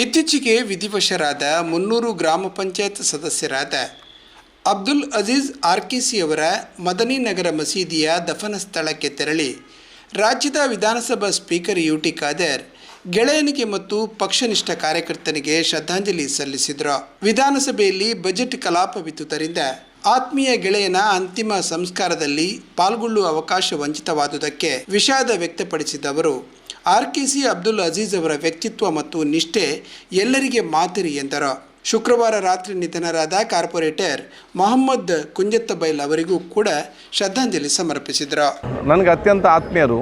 ಇತ್ತೀಚೆಗೆ ವಿಧಿವಶರಾದ ಮುನ್ನೂರು ಗ್ರಾಮ ಪಂಚಾಯತ್ ಸದಸ್ಯರಾದ ಅಬ್ದುಲ್ ಅಜೀಜ್ ಆರ್ಕಿಸಿ ಅವರ ಮದನಿ ನಗರ ಮಸೀದಿಯ ದಫನ ಸ್ಥಳಕ್ಕೆ ತೆರಳಿ ರಾಜ್ಯದ ವಿಧಾನಸಭಾ ಸ್ಪೀಕರ್ ಯು ಟಿ ಖಾದರ್, ಗೆಳೆಯನಿಗೆ ಮತ್ತು ಪಕ್ಷನಿಷ್ಠ ಕಾರ್ಯಕರ್ತನಿಗೆ ಶ್ರದ್ಧಾಂಜಲಿ ಸಲ್ಲಿಸಿದರು. ವಿಧಾನಸಭೆಯಲ್ಲಿ ಬಜೆಟ್ ಕಲಾಪವಿದ್ದುದರಿಂದ ಆತ್ಮೀಯ ಗೆಳೆಯನ ಅಂತಿಮ ಸಂಸ್ಕಾರದಲ್ಲಿ ಪಾಲ್ಗೊಳ್ಳುವ ಅವಕಾಶ ವಂಚಿತವಾದುದಕ್ಕೆ ವಿಷಾದ ವ್ಯಕ್ತಪಡಿಸಿದ ಕೆ ಸಿ ಅಬ್ದುಲ್ ಅಜೀಜ್ ಅವರ ವ್ಯಕ್ತಿತ್ವ ಮತ್ತು ನಿಷ್ಠೆ ಎಲ್ಲರಿಗೆ ಮಾದರಿ ಎಂದರು. ಶುಕ್ರವಾರ ರಾತ್ರಿ ನಿಧನರಾದ ಕಾರ್ಪೊರೇಟರ್ ಮೊಹಮ್ಮದ್ ಕುಂಜತ್ತಬೈಲ್ ಅವರಿಗೂ ಕೂಡ ಶ್ರದ್ಧಾಂಜಲಿ ಸಮರ್ಪಿಸಿದರು. ನನಗೆ ಅತ್ಯಂತ ಆತ್ಮೀಯರು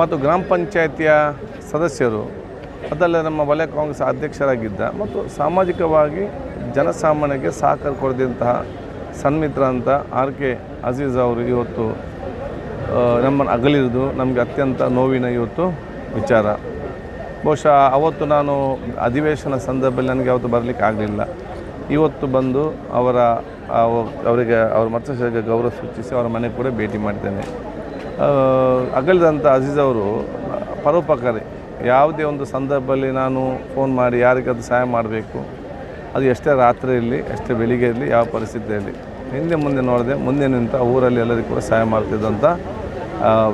ಮತ್ತು ಗ್ರಾಮ ಪಂಚಾಯತಿಯ ಸದಸ್ಯರು ಅದಲ್ಲೇ ನಮ್ಮ ವಲಯ ಕಾಂಗ್ರೆಸ್ ಅಧ್ಯಕ್ಷರಾಗಿದ್ದ ಮತ್ತು ಸಾಮಾಜಿಕವಾಗಿ ಜನಸಾಮಾನ್ಯಕ್ಕೆ ಸಹಕಾರ ಕೊಡದಂತಹ ಸನ್ಮಿತ್ರ ಅಂತ ಆರ್ ಕೆ ಅಜೀಜ್ ಅವರು ಇವತ್ತು ನಮ್ಮನ್ನು ಅಗಲಿರುವುದು ನಮಗೆ ಅತ್ಯಂತ ನೋವಿನ ಇವತ್ತು ವಿಚಾರ. ಬಹುಶಃ ಅವತ್ತು ನಾನು ಅಧಿವೇಶನ ಸಂದರ್ಭದಲ್ಲಿ ನನಗೆ ಅವತ್ತು ಬರಲಿಕ್ಕೆ ಆಗಲಿಲ್ಲ. ಇವತ್ತು ಬಂದು ಅವರ ಅವರಿಗೆ, ಅವರ ಮತಶರಿಗೆ ಗೌರವ ಸೂಚಿಸಿ ಅವರ ಮನೆಗೆ ಕೂಡ ಭೇಟಿ ಮಾಡಿದ್ದೇನೆ. ಅಗಲಿದಂಥ ಅಜೀಜ್ ಅವರು, ಪರೋಪಕಾರಿ, ಯಾವುದೇ ಒಂದು ಸಂದರ್ಭದಲ್ಲಿ ನಾನು ಫೋನ್ ಮಾಡಿ ಯಾರಿಗಾದ್ರೂ ಸಹಾಯ ಮಾಡಬೇಕು. ಅದು ಎಷ್ಟೇ ರಾತ್ರಿ ಇರಲಿ, ಎಷ್ಟೇ ಬೆಳಿಗ್ಗೆ ಇರಲಿ, ಯಾವ ಪರಿಸ್ಥಿತಿಯಲ್ಲಿ ಹಿಂದೆ ಮುಂದೆ ನೋಡದೆ ಮುಂದೆ ನಿಂತ ಊರಲ್ಲಿ ಎಲ್ಲರಿಗೂ ಕೂಡ ಸಹಾಯ ಮಾಡ್ತಿದ್ದಂಥ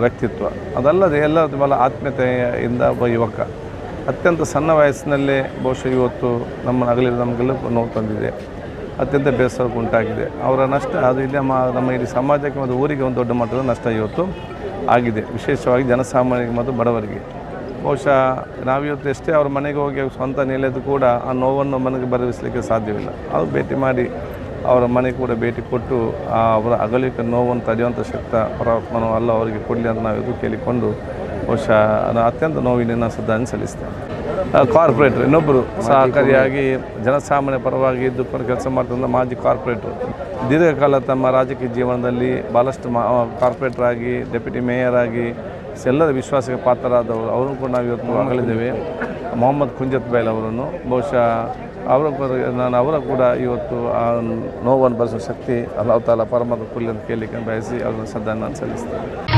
ವ್ಯಕ್ತಿತ್ವ. ಅದಲ್ಲದೆ ಎಲ್ಲ ಬಲ ಆತ್ಮೀಯತೆಯಿಂದ ಒಬ್ಬ ಯುವಕ. ಅತ್ಯಂತ ಸಣ್ಣ ವಯಸ್ಸಿನಲ್ಲೇ ಬಹುಶಃ ಇವತ್ತು ನಮ್ಮ ಅಗಲಿದ ನಮಗೆಲ್ಲ ನೋವು ತಂದಿದೆ. ಅತ್ಯಂತ ಬೇಸರ ಉಂಟಾಗಿದೆ. ಅವರ ನಷ್ಟ ಅದು ಇಲ್ಲಿ ನಮ್ಮ ನಮ್ಮ ಇಡೀ ಸಮಾಜಕ್ಕೆ ಮತ್ತು ಊರಿಗೆ ಒಂದು ದೊಡ್ಡ ಮಟ್ಟದ ನಷ್ಟ ಇವತ್ತು ಆಗಿದೆ. ವಿಶೇಷವಾಗಿ ಜನಸಾಮಾನ್ಯರಿಗೆ ಮತ್ತು ಬಡವರಿಗೆ. ಬಹುಶಃ ನಾವಿವತ್ತು ಎಷ್ಟೇ ಅವ್ರ ಮನೆಗೆ ಹೋಗಿ ಸ್ವಂತ ನೆಲೆದು ಕೂಡ ಆ ನೋವನ್ನು ಮನೆಗೆ ಬರವಿಸಲಿಕ್ಕೆ ಸಾಧ್ಯವಿಲ್ಲ. ಅದು ಭೇಟಿ ಮಾಡಿ ಅವರ ಮನೆ ಕೂಡ ಭೇಟಿ ಕೊಟ್ಟು ಆ ಅವರ ಅಗಲಿಕ ನೋವನ್ನು ತಡೆಯುವಂಥ ಶಕ್ತ ಪರಮಾತ್ಮನು ಅಲ್ಲ, ಅವರಿಗೆ ಕೊಡಲಿ ಅಂತ ನಾವು ಇದು ಕೇಳಿಕೊಂಡು ಬಹುಶಃ ಅತ್ಯಂತ ನೋವಿನ ಶ್ರದ್ಧಾಂಜಲಿ ಸಲ್ಲಿಸ್ತೇನೆ ಕಾರ್ಪೊರೇಟ್ರ್ ಕಾರ್ಪೊರೇಟರ್ ಇನ್ನೊಬ್ಬರು ಸಹಕಾರಿಯಾಗಿ ಜನಸಾಮಾನ್ಯ ಪರವಾಗಿ ಇದ್ದುಕೊಂಡು ಕೆಲಸ ಮಾಡ್ತಂಥ ಮಾಜಿ ಕಾರ್ಪೊರೇಟರ್ ದೀರ್ಘಕಾಲ ತಮ್ಮ ರಾಜಕೀಯ ಜೀವನದಲ್ಲಿ ಭಾಳಷ್ಟು ಮಾ ಕಾರ್ಪೊರೇಟರ್ ಆಗಿ ಡೆಪ್ಯೂಟಿ ಮೇಯರ್ ಆಗಿ ಎಲ್ಲರ ವಿಶ್ವಾಸಕ್ಕೆ ಪಾತ್ರರಾದವರು. ಅವರು ಕೂಡ ನಾವು ಇವತ್ತು ಅಗಲಿದ್ದೇವೆ ಮೊಹಮ್ಮದ್ ಕುಂಜತ್ ಬೈಲ್ ಅವರನ್ನು. ಬಹುಶಃ ಅವರ ನಾನು ಅವರ ಕೂಡ ಇವತ್ತು ಆ ನೋವನ್ನು ಬರೆಸುವ ಶಕ್ತಿ ಅಲ್ಲ ತಾಲ ಪರಮಾತ್ಮ ಕುಲ್ಲಿ ಅಂತ ಕೇಳಲಿಕ್ಕೆ ಬಯಸಿ ಅವರನ್ನು ಶ್ರದ್ಧಾನ ನಾನು ಸಲ್ಲಿಸ್ತೇನೆ.